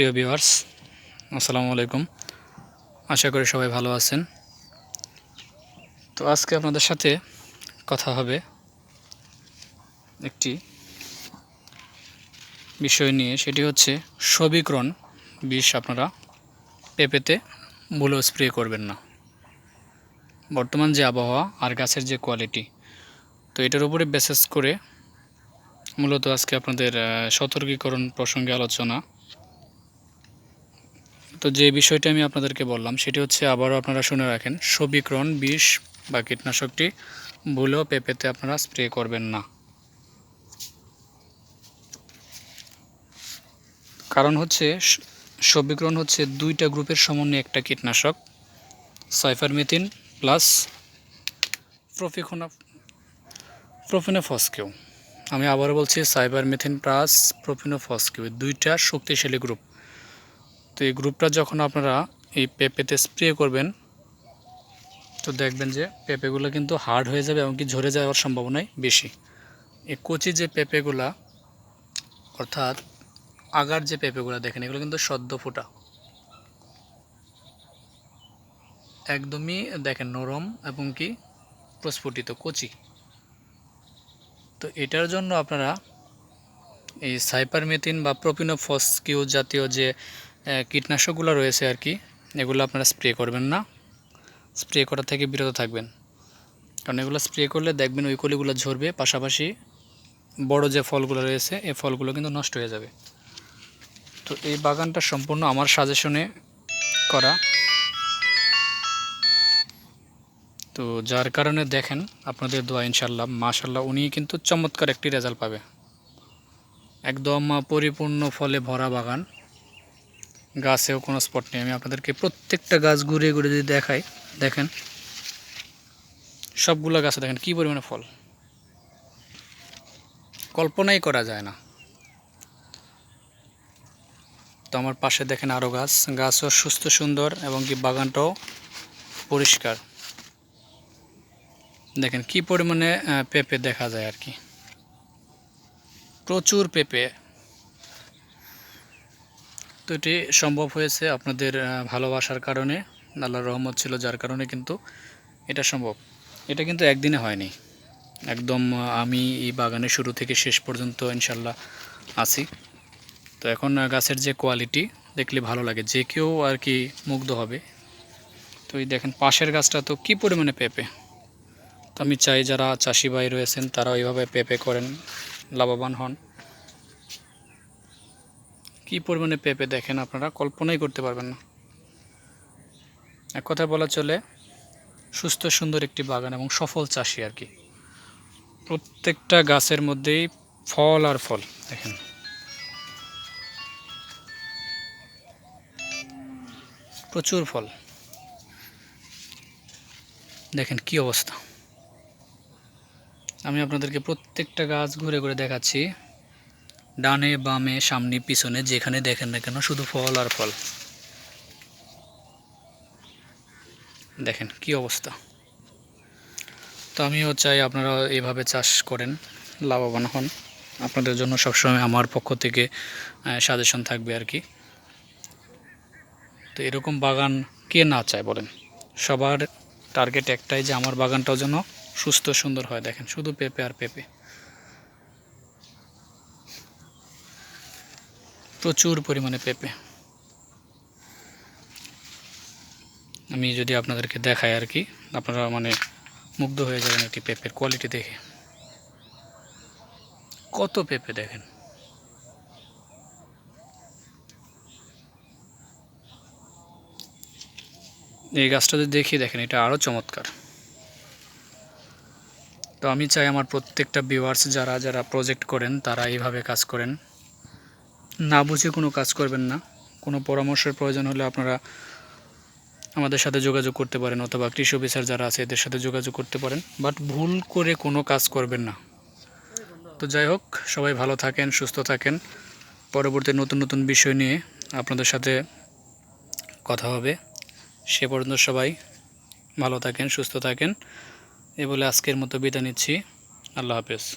প্রিয় ভিউয়ার্স, আসসালামু আলাইকুম। আশা করি সবাই ভালো আছেন। তো আজকে আপনাদের সাথে কথা হবে একটি বিষয় নিয়ে, সেটি হচ্ছে সবিক্রণ বিষ আপনারা পেঁপেতে মূল স্প্রে করবেন না। বর্তমান যে আবহাওয়া আর গাছের যে কোয়ালিটি, তো এটার উপরে বেসেস করে মূলত আজকে আপনাদের সতর্কীকরণ প্রসঙ্গে আলোচনা তো যে বিষয়টি আমি আপনাদেরকে বললাম, সেটি হচ্ছে আবারও আপনারা শুনে রাখেন, সবিক্রণ বিষ বা কীটনাশকটি ভুলেও পেঁপেতে আপনারা স্প্রে করবেন না। কারণ হচ্ছে, সবিক্রণ হচ্ছে দুইটা গ্রুপের সমন্বয়ে একটা কীটনাশক, সাইফারমেথিন প্লাস প্রফিকোনা প্রোফিনোফসকেও। আমি আবারও বলছি সাইবার মেথিন প্লাস প্রোফিনোফসকেও, দুইটা শক্তিশালী গ্রুপ। তো এই গ্রুপটা যখন আপনারা এই পেঁপেতে স্প্রে করবেন, তো দেখবেন যে পেঁপেগুলো কিন্তু হার্ড হয়ে যাবে এমনকি ঝরে যাওয়ার সম্ভাবনাই বেশি। এই কচি যে পেঁপেগুলা, অর্থাৎ আগার যে পেঁপেগুলো দেখেন, এগুলো কিন্তু সদ্য ফোটা। একদমই দেখেন নরম এবং কি প্রস্ফুটিত কচি। তো এটার জন্য আপনারা এই সাইপারমেথিন বা প্রোপিনোফসকিউ জাতীয় যে কীটনাশকগুলো রয়েছে আর কি, এগুলো আপনারা স্প্রে করবেন না। স্প্রে করা থেকে বিরত থাকবেন। কারণ এগুলো স্প্রে করলে দেখবেন ওই কলিগুলো ঝরবে, পাশাপাশি বড় যে ফলগুলো রয়েছে এই ফলগুলো কিন্তু নষ্ট হয়ে যাবে। তো এই বাগানটা সম্পূর্ণ আমার সাজেশনে করা। তো যার কারণে দেখেন, আপনাদের দোয়া ইনশাল্লাহ মাশাল্লাহ উনি কিন্তু চমৎকার একটি রেজাল্ট পাবে। একদম পরিপূর্ণ ফলে ভরা বাগান। গাছেও কোনো স্পট নেই। আমি আপনাদেরকে প্রত্যেকটা গাছ ঘুরে ঘুরে যদি দেখাই, দেখেন। সবগুলো গাছে দেখেন কী পরিমাণে ফল। কল্পনাই করা যায় না। তো আমার পাশে দেখেন আরও গাছ। গাছও সুস্থ, সুন্দর এবং কি বাগানটাও পরিষ্কার। দেখেন কি পরিমাণে পেঁপে দেখা যায় আর কি। প্রচুর পেঁপে। তো এটি সম্ভব হয়েছে আপনাদের ভালোবাসার কারণে, আল্লাহর রহমত ছিল যার কারণে কিন্তু এটা সম্ভব। এটা কিন্তু একদিনে হয়নি। একদম আমি এই বাগানে শুরু থেকে শেষ পর্যন্ত ইনশাল্লাহ আছি। তো এখন গাছের যে কোয়ালিটি, দেখলে ভালো লাগে। যে কেউ আর কি মুগ্ধ হবে। তো এই দেখেন, পাশের গাছটা তো কী পরিমাণে পেঁপে? তো আমি চাই যারা চাষি ভাই রয়েছেন তারা ওইভাবে পেঁপে করেন, লাভবান হন। কি পরিমাণে পেঁপে দেখেন আপনারা? কল্পনাই করতে পারবেন না। এক কথায় বলা চলে, সুস্থ, সুন্দর একটি বাগান এবং সফল চাষি আর কি। প্রত্যেকটা গাছের মধ্যেই ফল আর ফল, দেখেন। প্রচুর ফল। দেখেন কি অবস্থা। আমি আপনাদেরকে প্রত্যেকটা গাছ ঘুরে ঘুরে দেখাচ্ছি। ডানে, বামে, সামনে, পিছনে, যেখানে দেখেন না কেন, শুধু ফল আর ফল। দেখেন কি অবস্থা। তো আমিও চাই আপনারা এভাবে চাষ করেন, লাভবান হন। আপনাদের জন্য সবসময় আমার পক্ষ থেকে সাজেশন থাকবে আর কি। তো এরকম বাগান কে না চায় বলেন? সবার টার্গেট একটাই যে আমার বাগানটাও যেন সুস্থ সুন্দর হয়, দেখেন, শুধু পেঁপে আর পেঁপে। প্রচুর পরিমাণে পেঁপে। আমি যদি আপনাদেরকে দেখাই আর কি, আপনারা মানে মুগ্ধ হয়ে যাবেন একটি পেঁপের কোয়ালিটি দেখে। কত পেঁপে দেখেন। এই গাছটা যদি দেখি, দেখেন, এটা আরও চমৎকার। তো আমি চাই আমার প্রত্যেকটা ভিউয়ার্স যারা যারা প্রজেক্ট করেন, তারা এইভাবে কাজ করেন। না বুঝে কোনো কাজ করবেন না। কোনো পরামর্শের প্রয়োজন হলে আপনারা আমাদের সাথে যোগাযোগ করতে পারেন অথবা কৃষি অফিসার যারা আছে এদের সাথে যোগাযোগ করতে পারেন। বাট ভুল করে কোনো কাজ করবেন না। তো যাই হোক, সবাই ভালো থাকেন, সুস্থ থাকেন। পরবর্তী নতুন নতুন বিষয় নিয়ে আপনাদের সাথে কথা হবে। সে পর্যন্ত সবাই ভালো থাকেন, সুস্থ থাকেন। এ বলে আজকের মতো বিদায় নিচ্ছি। আল্লাহ হাফেজ।